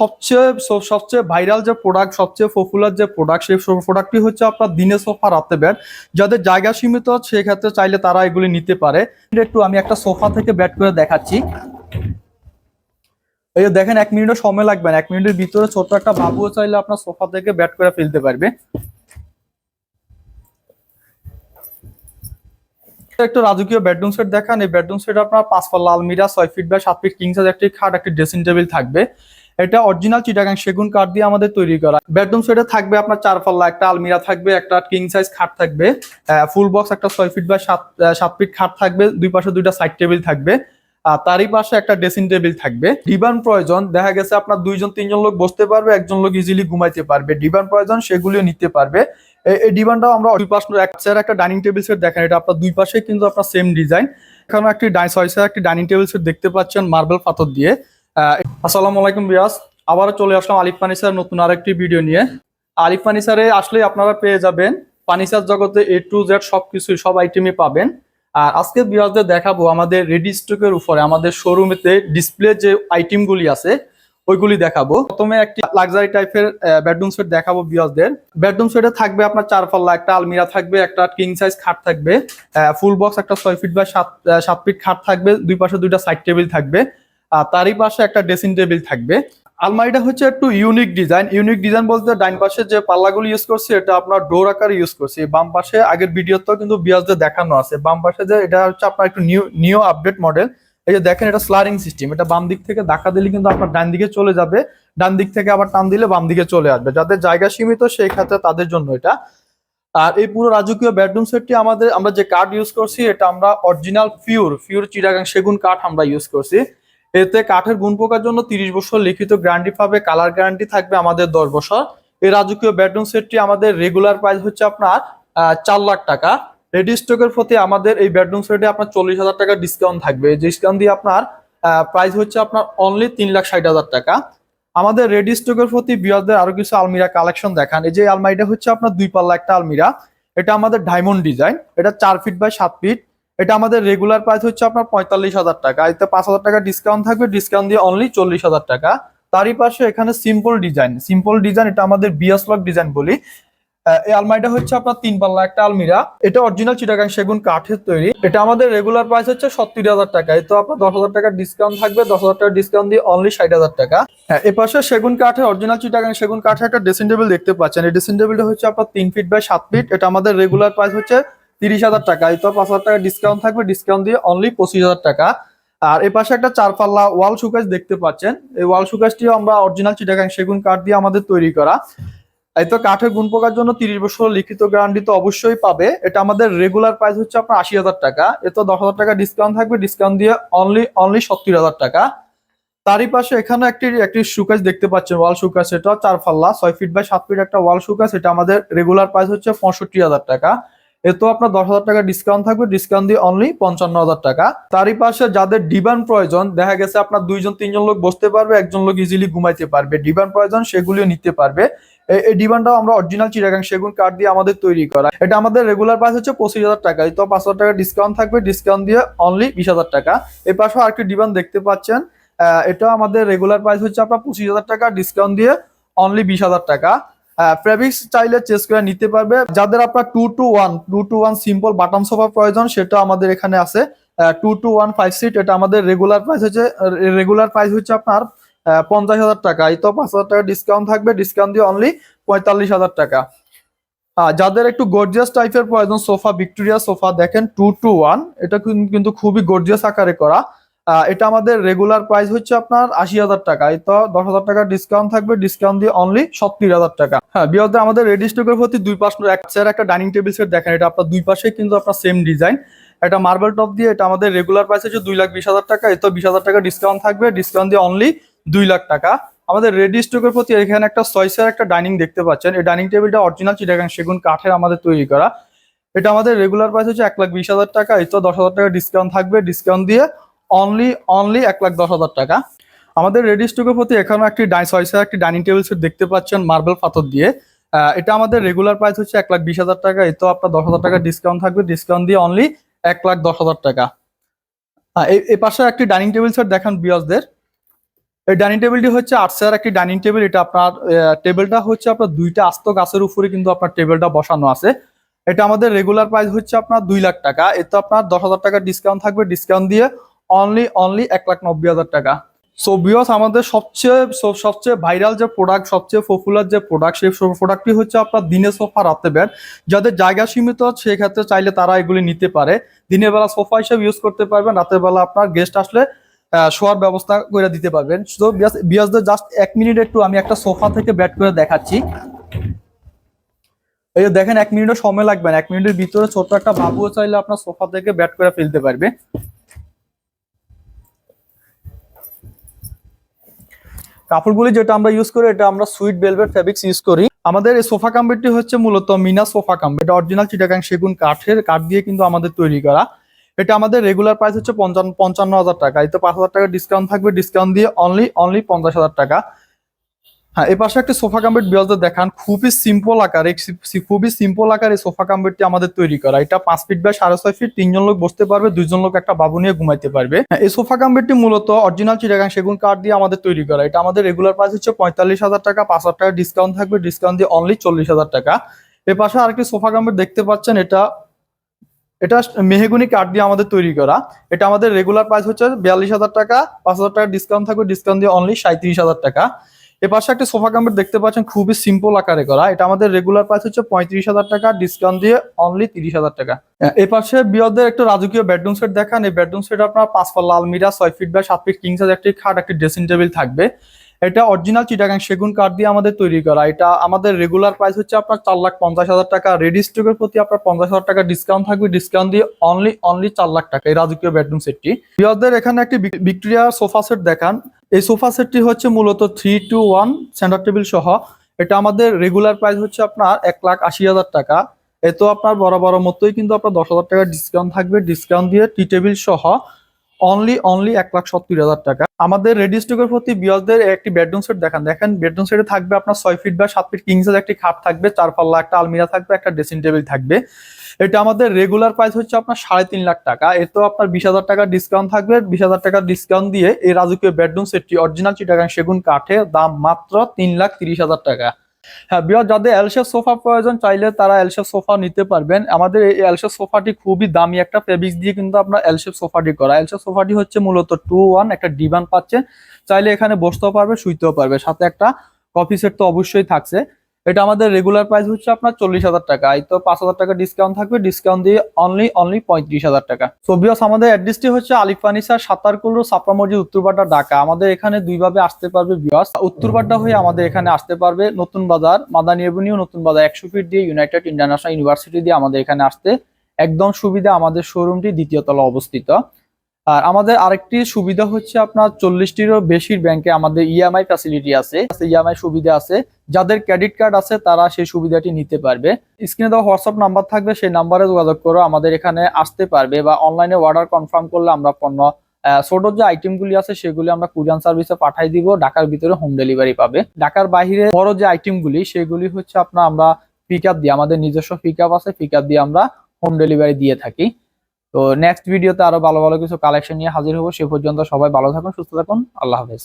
সবচেয়ে সবচেয়ে ভাইরাল যে প্রোডাক্ট সবচেয়ে পপুলার যে প্রোডাক্ট সেই প্রোডাক্টটি হচ্ছে আপনার দিনে সোফা রাতে বেড যাদের জায়গা সীমিত সেক্ষেত্রে চাইলে তারা এগুলি নিতে পারে। একটু আমি একটা সোফা থেকে ব্যাট করে দেখাচ্ছি। এই দেখেন, এক মিনিটও সময় লাগবে না। এক মিনিটের ভিতরে ছোট একটা বাবুও চাইলে আপনার সোফা থেকে ব্যাট করে ফেলতে পারবে। একটু রাজকীয় বেডরুম সেট দেখান। এই বেডরুম সেট আপনার পাঁচ পাল্লা আলমিরা ছয় ফিট বাই সাত ফিট কিং একটি খাট, একটি ড্রেসিং টেবিল থাকবে। এটা অরিজিনাল চিটাগাং সেগুন কাঠ দিয়ে আমাদের তৈরি করা। বেডরুম সেটে থাকবে আপনার চার পাল্লা একটা আলমিরা থাকবে, একটা কিং সাইজ খাট থাকবে ফুল বক্স একটা ছয় ফিট বা সাত সাত ফিট খাট থাকবে, দুই পাশে দুইটা সাইড টেবিল থাকবে, আর তারই পাশে একটা ড্রেসিং টেবিল থাকবে। ডিবান প্রয়োজন, দেখা গেছে আপনার দুইজন, তিনজন লোক বসতে পারবে, একজন লোক ইজিলি ঘুমাইতে পারবে। ডিবান প্রয়োজন, সেগুলিও নিতে পারবে। এই- ডিবানটাও আমরা দুই পাশ এক একটা ডাইনিং টেবিল সেট দেখেন এটা আপনার দুই পাশে কিন্তু আপনার সেম ডিজাইন এখানে একটি ছয় একটি ডাইনিং টেবিল সেট দেখতে পাচ্ছেন মার্বেল পাথর দিয়ে। আসসালামু আলাইকুম বিয়াস। আবারও চলে আসলাম আলিফ ফার্নিচার নতুন আরেকটি ভিডিও নিয়ে। আলিফ ফার্নিচারে আসলে আপনারা পেয়ে যাবেন। ফার্নিচার জগতে এ টু জেড সবকিছু সব আইটেমই পাবেন। আর আজকে বিয়াসদের দেখাবো আমাদের রেডি স্টকের উপরে, আমাদের শোরুমেতে ডিসপ্লে যে আইটেমগুলি আছে, ওইগুলি দেখাবো। প্রথমে একটি লাক্সারি টাইপের বেডরুম সেট দেখাবো বিয়াসদের। বেডরুম সেটে থাকবে আপনার চার পাল্লা একটা আলমিরা থাকবে, একটা কিং সাইজ খাট থাকবে ফুল বক্স একটা ছয় ফিট বা সাত সাত ফিট খাট থাকবে, দুই পাশে দুইটা সাইড টেবিল থাকবে। আর তারই পাশে একটা ড্রেসিং টেবিল থাকবে। আলমারিটা হচ্ছে একটু ইউনিক ডিজাইন ইউনিক ডিজাইন বলতে ডাইন পাশে যে পাল্লাগুলো ইউজ করছি, এটা আপনার ডোর আকারে ইউজ করছি। বাম পাশে আগের ভিডিওতেও কিন্তু বিয়াসদের দেখানো আছে। বাম পাশে যে এটা হচ্ছে আপনার একটু নিউ নিউ আপডেট মডেল এই যে দেখেন এটা স্লারিং সিস্টেম এটা বাম দিক থেকে ধাক্কা দিলে কিন্তু আপনার ডান দিকে চলে যাবে। ডান দিক থেকে আবার টান দিলে বাম দিকে চলে আসবে। যাদের জায়গা সীমিত, সেই ক্ষেত্রে তাদের জন্য এটা। আর এই পুরো রাজকীয় বেডরুম সেটটি আমাদের, আমরা যে কাঠ ইউজ করছি, এটা আমরা অরিজিনাল পিওর পিওর চিটাগাং সেগুন কাঠ আমরা ইউজ করছি। এতে কাঠের গুণ পোকার জন্য তিরিশ বছর লিখিত গ্যারান্টি পাবে কালার গ্যারান্টি থাকবে আমাদের দশ বছর। এই রাজকীয় বেডরুম সেটটি আমাদের রেগুলার প্রাইস হচ্ছে আপনার চার লাখ টাকা। রেডি স্টকের প্রতি আমাদের এই বেডরুম সেটে আপনার চল্লিশ হাজার টাকা ডিসকাউন্ট থাকবে। ডিসকাউন্ট দিয়ে আপনার প্রাইস হচ্ছে আপনার অনলি তিন লাখ ষাট হাজার টাকা। আমাদের রেডি স্টকের প্রতি বিয়ারদের আরও কিছু আলমিরা কালেকশন দেখান। এই যে আলমারিটা হচ্ছে আপনার দুই পাল্লা একটা আলমিরা। এটা আমাদের ডায়মন্ড ডিজাইন এটা চার ফিট বাই সাত ফিট এটা আমাদের রেগুলার প্রাইস হচ্ছে আপনার পঁয়তাল্লিশ হাজার টাকা। এতে পাঁচ হাজার টাকা ডিসকাউন্ট থাকবে ডিসকাউন্ট দিয়ে অনলি চল্লিশ হাজার টাকা। তারই পাশে এখানে সিম্পল ডিজাইন সিম্পল ডিজাইন এটা আমাদের বিয়াস লক ডিজাইন বলি। এই আলমারিটা হচ্ছে আপনার তিন পাল্লা একটা আলমিরা। এটা অরিজিনাল চিটাগাং সেগুন কাঠের তৈরি। এটা আমাদের রেগুলার প্রাইস হচ্ছে সত্তর হাজার টাকা। তো আপনার দশ হাজার টাকা ডিসকাউন্ট থাকবে, দশ হাজার টাকা ডিসকাউন্ট দিয়ে অনলি ষাট হাজার টাকা। হ্যাঁ এ পাশে সেগুন কাঠের অরিজিনাল চিটাগাং সেগুন কাঠের একটা ড্রেসিং টেবিল দেখতে পাচ্ছেন। এই ড্রেসিং টেবিলটা হচ্ছে আপনার তিন ফিট বাই সাত ফিট এটা আমাদের রেগুলার প্রাইস হচ্ছে তিরিশ হাজার টাকা। এই তো পাঁচ হাজার টাকা ডিসকাউন্ট থাকবে। ডিসকাউন্ট দিয়ে অনলি পঁচিশ হাজার টাকা। আর এ পাশে একটা চার পাল্লা ওয়াল সুকাজ দেখতে পাচ্ছেন। এই ওয়াল সুকাজটিও আমরা অরিজিনাল চিটাগাং সেগুন কাঠ দিয়ে আমাদের তৈরি করা। এই তো কাঠের গুণ পোকার জন্য তিরিশ বছর লিখিত গ্যারান্টি তো অবশ্যই পাবে। এটা আমাদের রেগুলার প্রাইস হচ্ছে আপনার আশি হাজার টাকা। এ তো দশ হাজার টাকা ডিসকাউন্ট থাকবে। ডিসকাউন্ট দিয়ে অনলি অনলি সত্তর হাজার টাকা। তারই পাশে এখানে একটি একটি সুকাজ দেখতে পাচ্ছেন। ওয়াল সুকাজ এটা চার পাল্লা ছয় ফিট বাই সাত ফিট একটা ওয়াল সুকাজ এটা আমাদের রেগুলার প্রাইস হচ্ছে পঁয়ষট্টি হাজার টাকা। এ তো আপনার দশ হাজার টাকা ডিসকাউন্ট থাকবে ডিসকাউন্ট দিয়ে অনলি পঞ্চান্ন হাজার টাকা। তারই পাশে যাদের ডিবান প্রয়োজন, দেখা গেছে আপনার দুইজন, তিনজন লোক বসতে পারবে, একজন লোক ইজিলি ঘুমাইতে পারবে। ডিবান প্রয়োজন, সেগুলিও নিতে পারবে। এই- ডিবানটাও আমরা অরিজিনাল চিরাগাং সেগুন কাঠ দিয়ে আমাদের তৈরি করা। এটা আমাদের রেগুলার প্রাইস হচ্ছে পঁচিশ হাজার টাকা। তো পাঁচ হাজার টাকা ডিসকাউন্ট থাকবে ডিসকাউন্ট দিয়ে অনলি বিশ হাজার টাকা। এই পাশেও আরেকটি ডিবান দেখতে পাচ্ছেন। এটা আমাদের রেগুলার প্রাইস হচ্ছে আপনার পঁচিশ হাজার টাকা ডিসকাউন্ট দিয়ে অনলি বিশ হাজার টাকা। ফেব্রিক্স চাইলে চেস করে নিতে পারবে। যাদের আপনার two two one two two one simple button sofa প্রয়োজন, সেটা আমাদের এখানে আছে। Two two one five seat এটা আমাদের রেগুলার প্রাইস হচ্ছে রেগুলার প্রাইস হচ্ছে আপনার পঞ্চাশ হাজার টাকা। এই তো পাঁচ হাজার টাকা ডিসকাউন্ট থাকবে ডিসকাউন্ট দিয়ে অনলি পঁয়তাল্লিশ হাজার টাকা। যাদের একটু গর্জিয়াস টাইপের প্রয়োজন সোফা ভিক্টোরিয়া সোফা দেখেন টু টু ওয়ান এটা কিন- কিন্তু খুবই গর্জিয়াস আকারে করা। এটা আমাদের রেগুলার প্রাইস হচ্ছে আপনার আশি হাজার টাকা। তো দশ হাজার টাকা ডিসকাউন্ট থাকবে ডিসকাউন্ট দিয়ে অনলি সত্তর হাজার টাকা। হ্যাঁ বিয়তে আমাদের রেডি স্টকের প্রতি দুই পাশ এক চেয়ার একটা ডাইনিং টেবিল সেট দেখেন, এটা আপনার দুই পাশে কিন্তু আপনার সেম ডিজাইন এটা মার্বেল টপ দিয়ে, এটা আমাদের রেগুলার প্রাইস হচ্ছে দুই লাখ বিশ হাজার টাকা। এত বিশ হাজার টাকা ডিসকাউন্ট থাকবে ডিসকাউন্ট দিয়ে অনলি দুই লাখ টাকা। আমাদের রেডি স্টকের প্রতি এখানে একটা সয়সের একটা ডাইনিং দেখতে পাচ্ছেন। এই ডাইনিং টেবিলটা অরিজিনাল চিটাগাং সেগুন, কাঠের আমাদের তৈরি করা। এটা আমাদের রেগুলার প্রাইস হচ্ছে এক লাখ বিশ হাজার টাকা। এই তো দশ হাজার টাকা ডিসকাউন্ট থাকবে। ডিসকাউন্ট দিয়ে অনলি অনলি এক লাখ দশ হাজার টাকা। আমাদের রেডি স্টকের প্রতি এখানেও একটি ডাই সয়সের একটি ডাইনিং টেবিল সেট দেখতে পাচ্ছেন মার্বেল পাথর দিয়ে। এটা আমাদের রেগুলার প্রাইস হচ্ছে এক লাখ বিশ হাজার টাকা। তো আপনার দশ হাজার টাকা ডিসকাউন্ট থাকবে। ডিসকাউন্ট দিয়ে অনলি এক লাখ দশ হাজার টাকা। এই পাশে একটি ডাইনিং টেবিল সেট দেখান বিয়সদের। এই ডাইনিং টেবিলটি হচ্ছে আট চেয়ার একটি ডাইনিং টেবিল। এটা আপনার টেবিলটা হচ্ছে আপনার দুইটা আস্ত গাছের উপরে কিন্তু আপনার টেবিলটা বসানো আছে। এটা আমাদের রেগুলার প্রাইস হচ্ছে আপনার দুই লাখ টাকা। এতে আপনার দশ হাজার টাকা ডিসকাউন্ট থাকবে। ডিসকাউন্ট দিয়ে অনলি অনলি এক লাখ নব্বই হাজার টাকা। সো বিয়স আমাদের সবচেয়ে সবচেয়ে ভাইরাল যে প্রোডাক্ট সবচেয়ে পপুলার যে প্রোডাক্ট সেই প্রোডাক্টটি হচ্ছে আপনার দিনে সোফা, রাতে বেড যাদের জায়গা সীমিত, সেক্ষেত্রে চাইলে তারা এগুলি নিতে পারে। দিনের বেলা সোফা হিসেবে ইউজ করতে পারবেন, রাতের বেলা আপনার গেস্ট আসলে শোয়ার ব্যবস্থা করে দিতে পারবেন। তো বিয়াসদের জাস্ট এক মিনিট একটু আমি একটা সোফা থেকে ব্যাট করে দেখাচ্ছি। এই যে দেখেন, এক মিনিটও সময় লাগবে না। এক মিনিটের ভিতরে ছোট একটা বাবুও চাইলে আপনার সোফা থেকে ব্যাট করে ফেলতে পারবে। কাপড়গুলি যেটা আমরা ইউজ করি, এটা আমরা সুইট বেলভেট ফেব্রিক্স ইউজ করি। আমাদের এই সোফা কাম্বেটটি হচ্ছে মূলত মিনা সোফা কাম্বেট এটা অরিজিনাল চিটাগাং সেগুন কাঠের কাঠ দিয়ে কিন্তু আমাদের তৈরি করা। এটা আমাদের রেগুলার প্রাইস হচ্ছে পঞ্চান্ন পঞ্চান্ন হাজার টাকা। এই তো পাঁচ হাজার টাকা ডিসকাউন্ট থাকবে। ডিসকাউন্ট দিয়ে অনলি অনলি পঞ্চাশ হাজার টাকা। হ্যাঁ এই পাশে একটা সোফা কাম্বেট বিয়াজদের দেখান খুবই সিম্পল আকার খুবই সিম্পল আকার সোফা কাম্বেটটি আমাদের তৈরি করা। এটা পাঁচ ফিট বা সাড়ে ছয় ফিট তিনজন লোক বসতে পারবে দুজন লোক একটা বাবু নিয়ে ঘুমাইতে পারবে। হ্যাঁ, এই সোফা কাম্বেটটি মূলত অরিজিনাল চিটাগাং সেগুন কাঠ দিয়ে আমাদের তৈরি করা। এটা আমাদের রেগুলার প্রাইস হচ্ছে পঁয়তাল্লিশ হাজার টাকা পাঁচ হাজার টাকা ডিসকাউন্ট থাকবে ডিসকাউন্ট দিয়ে অনলি চল্লিশ হাজার টাকা। এর পাশে আরেকটি সোফা কাম্বেট দেখতে পাচ্ছেন এটা এটা মেহেগুনি কাঠ দিয়ে আমাদের তৈরি করা। এটা আমাদের রেগুলার প্রাইস হচ্ছে বিয়াল্লিশ হাজার টাকা পাঁচ হাজার টাকা ডিসকাউন্ট থাকবে ডিসকাউন্ট দিয়ে অনলি সাঁত্রিশ হাজার টাকা। এ পাশে একটা সোফা কাম্বেট দেখতে পাচ্ছেন, খুবই সিম্পল আকারে করা। এটা আমাদের রেগুলার প্রাইস হচ্ছে পঁয়ত্রিশ হাজার টাকা ডিসকাউন্ট দিয়ে অনলি তিরিশ হাজার টাকা। এ পাশে বিয়দের একটা রাজকীয় বেডরুম সেট দেখান। এই বেডরুম সেট আপনার পাঁচ ফর লাল মিরা ছয় ফিট বা সাত ফিট কিং সাইজ একটি খাট, একটি ড্রেসিং টেবিল থাকবে। এটা অরিজিনাল চিটাগাং সেগুন কাঠ দিয়ে আমাদের তৈরি করা। এটা আমাদের রেগুলার প্রাইস হচ্ছে আপনার চার লাখ পঞ্চাশ হাজার টাকা। রেডি স্টকের প্রতি আপনার পঞ্চাশ হাজার টাকা ডিসকাউন্ট থাকবে। ডিসকাউন্ট দিয়ে অনলি অনলি চার লাখ টাকা এই রাজকীয় বেডরুম সেটটি বিয়দের এখানে একটি ভিক্টোরিয়া সোফা সেট দেখান। এই সোফা সেটটি হচ্ছে মূলত three two one centre table সহ। এটা আমাদের রেগুলার প্রাইস হচ্ছে আপনার এক লাখ আশি হাজার টাকা। এতো আপনার বড় মতোই কিন্তু আপনার দশ হাজার টাকা ডিসকাউন্ট থাকবে। ডিসকাউন্ট দিয়ে টি টেবিল সহ। অনলি অনলি এক লাখ সত্তর হাজার টাকা। আমাদের রেডি স্টকের প্রতি বিয়সদের একটি বেডরুম সেট দেখান। দেখেন বেডরুম সেটে থাকবে আপনার ছয় ফিট বা সাত ফিট কিংসের একটি খাট থাকবে চার পাল্লা একটা আলমিরা থাকবে, একটা ড্রেসিং টেবিল থাকবে। এটা আমাদের রেগুলার প্রাইস হচ্ছে আপনার সাড়ে তিন লাখ টাকা। এতেও আপনার বিশ হাজার টাকা ডিসকাউন্ট থাকবে। বিশ হাজার টাকা ডিসকাউন্ট দিয়ে এই রাজকীয় বেডরুম সেটটি অরিজিনাল চিটাগাং সেগুন কাঠের দাম মাত্র তিন লাখ তিরিশ হাজার টাকা। হ্যাঁ বিয়ার যাদের এলশেপ সোফা প্রয়োজন চাইলে তারা এলসে সোফা নিতে পারবেন। আমাদের এই এলশেপ সোফাটি খুবই দামি। একটা ফেব্রিক্স দিয়ে কিন্তু আপনার এলশেপ সোফাটি করা। এলশেপ সোফাটি হচ্ছে মূলত টু ওয়ান একটা ডিভান পাচ্ছেন। চাইলে এখানে বসতেও পারবে, শুইতেও পারবে। সাথে একটা কফি সেট তো অবশ্যই থাকছে। এটা আমাদের রেগুলার প্রাইস হচ্ছে আপনার চল্লিশ হাজার টাকা। এই তো পাঁচ হাজার টাকা ডিসকাউন্ট থাকবে। ডিসকাউন্ট দিয়ে অনলি অনলি পঁয়ত্রিশ হাজার টাকা। সো বিয়স আমাদের অ্যাড্রেসটি হচ্ছে আলিফ ফার্নিচার সাতারকুল্লু সাপড়া মসজিদ উত্তরপাড্ডা ঢাকা। আমাদের এখানে দুইভাবে আসতে পারবে বিয়স উত্তরপাড্ডা হয়ে আমাদের এখানে আসতে পারবে নতুন বাজার, মাদানী এভিনিউ নতুন বাজার একশো ফিট দিয়ে ইউনাইটেড ইন্টারন্যাশনাল ইউনিভার্সিটি দিয়ে আমাদের এখানে আসতে। একদম সুবিধা আমাদের শোরুমটি দ্বিতীয় তলা অবস্থিত। আর আমাদের আরেকটি সুবিধা হচ্ছে আপনার চল্লিশটিরও বেশি ব্যাংকে আমাদের ইএমআই ফ্যাসিলিটি আছে। ইএমআই সুবিধা আছে। যাদের ক্রেডিট কার্ড আছে, তারা সেই সুবিধাটি নিতে পারবে। স্ক্রিনে দেওয়া হোয়াটসঅ্যাপ নাম্বার থাকবে, সেই নাম্বারে যোগাযোগ করে আমাদের এখানে আসতে পারবে বা অনলাইনে অর্ডার কনফার্ম করলে আমরা পণ্য ছোট যে আইটেমগুলি আছে, সেগুলি আমরা কুরিয়ান সার্ভিসে পাঠাই দিব। ঢাকার ভিতরে হোম ডেলিভারি পাবে। ঢাকার বাইরে বড় যে আইটেমগুলি সেগুলি হচ্ছে আপনার আমরা পিক আপ দিয়ে, আমাদের নিজস্ব পিক আপ আছে পিক আপ দিয়ে আমরা হোম ডেলিভারি দিয়ে থাকি। তো নেক্সট ভিডিওতে আরও ভালো ভালো কিছু কালেকশন নিয়ে হাজির হব। সে পর্যন্ত সবাই ভালো থাকুন, সুস্থ থাকুন। আল্লাহ হাফেজ।